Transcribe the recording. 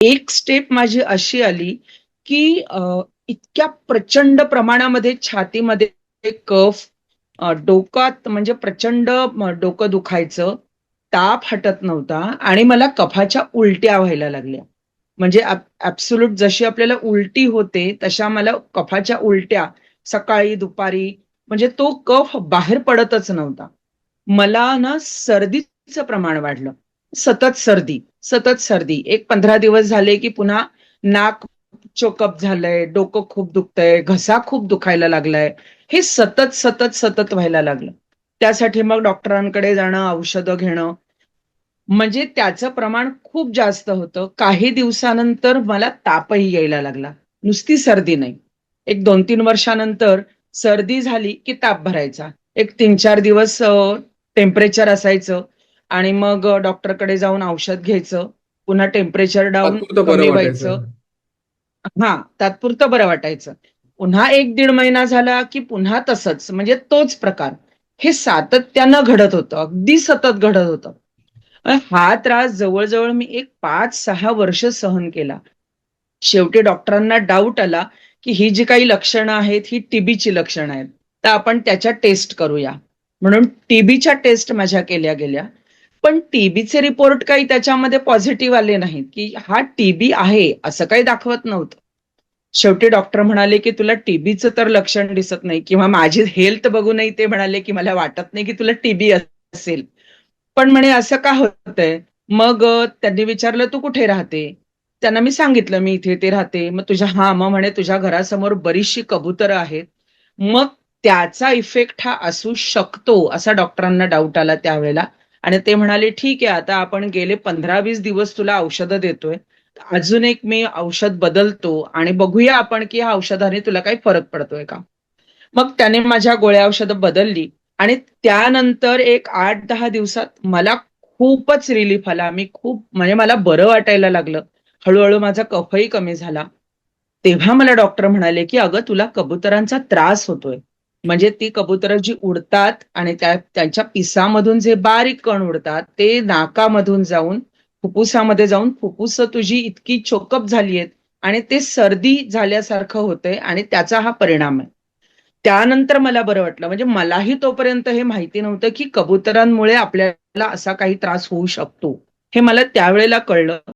एक स्टेप माझी अशी आली की इतक्या प्रचंड प्रमाणामध्ये छातीमध्ये कफ डोकात म्हणजे प्रचंड डोकं दुखायचं ताप हटत नव्हता आणि मला कफाच्या उलट्या व्हायला लागल्या. म्हणजे ऍब्सोल्यूट जशी आपल्याला उलटी होते तशा मला कफाच्या उलट्या सकाळी दुपारी म्हणजे तो कफ बाहेर पडतच नव्हता. मला ना सर्दीचं प्रमाण वाढलं. सतत सर्दी सतत सर्दी. एक पंधरा दिवस झाले की पुन्हा नाक चोकअप झालंय डोकं खूप दुखतंय घसा खूप दुखायला लागलाय. हे सतत सतत सतत व्हायला लागलं. त्यासाठी मग डॉक्टरांकडे जाणं औषधं घेणं. म्हणजे त्याचं प्रमाण खूप जास्त होतं. काही दिवसानंतर मला तापही यायला लागला. नुसती सर्दी नाही. एक दोन तीन वर्षानंतर सर्दी झाली की ताप भरायचा. एक तीन चार दिवस टेम्परेचर असायचं. आणि मग डॉक्टरकडे जाऊन औषध घ्यायचं पुन्हा टेम्परेचर डाऊन कमी. व्हायचं. हा तात्पुरतं बरं वाटायचं. पुन्हा एक दीड महिना झाला की पुन्हा तसंच म्हणजे तोच प्रकार. हे सातत्यानं घडत होतं अगदी सतत घडत होतं. हा त्रास जवळजवळ मी एक पाच सहा वर्ष सहन केला. शेवटी डॉक्टरांना डाऊट आला की ही जी काही लक्षणं आहेत ही टीबीची लक्षणं आहेत. तर आपण त्याच्या टेस्ट करूया. म्हणून टीबीच्या टेस्ट माझ्या केल्या गेल्या. पण टीबीचे रिपोर्ट काही त्याच्यामध्ये पॉझिटिव्ह आले नाहीत की हा टीबी आहे असं काही दाखवत नव्हतं. शेवटी डॉक्टर म्हणाले की तुला टीबीचं तर लक्षण दिसत नाही किंवा माझी हेल्थ बघूनही ते म्हणाले की मला वाटत नाही की तुला टीबी असेल. पण म्हणे असं का होतंय? मग त्यांनी विचारलं तू कुठे राहते? त्यांना मी सांगितलं मी इथे ते राहते. मग तुझ्या हा मग म्हणे तुझ्या घरासमोर बरीचशी कबुतर आहेत. मग त्याचा इफेक्ट हा असू शकतो असा डॉक्टरांना डाऊट आला त्यावेळेला. आणि ते म्हणाले ठीक आहे आता आपण गेले पंधरा वीस दिवस तुला औषधं देतोय. अजून एक मी औषध बदलतो आणि बघूया आपण की ह्या औषधाने तुला काही फरक पडतोय का. मग त्याने माझ्या गोळ्या औषधं बदलली आणि त्यानंतर एक आठ दहा दिवसात मला खूपच रिलीफ आला. मी खूप म्हणजे मला बरं वाटायला लागलं. हळूहळू माझा कफही कमी झाला. तेव्हा मला डॉक्टर म्हणाले की अगं तुला कबुतरांचा त्रास होतोय. म्हणजे ती कबुतर जी उडतात आणि त्या त्यांच्या पिसामधून जे बारीक कण उडतात ते नाकामधून जाऊन फुफ्फुसामध्ये जाऊन फुफ्फुस तुझी इतकी चोकअप झाली आहेत आणि ते सर्दी झाल्यासारखं होतंय आणि त्याचा हा परिणाम आहे. त्यानंतर मला बरं वाटलं म्हणजे मलाही तोपर्यंत हे माहिती नव्हतं की कबुतरांमुळे आपल्याला असा काही त्रास होऊ शकतो. हे मला त्यावेळेला कळलं.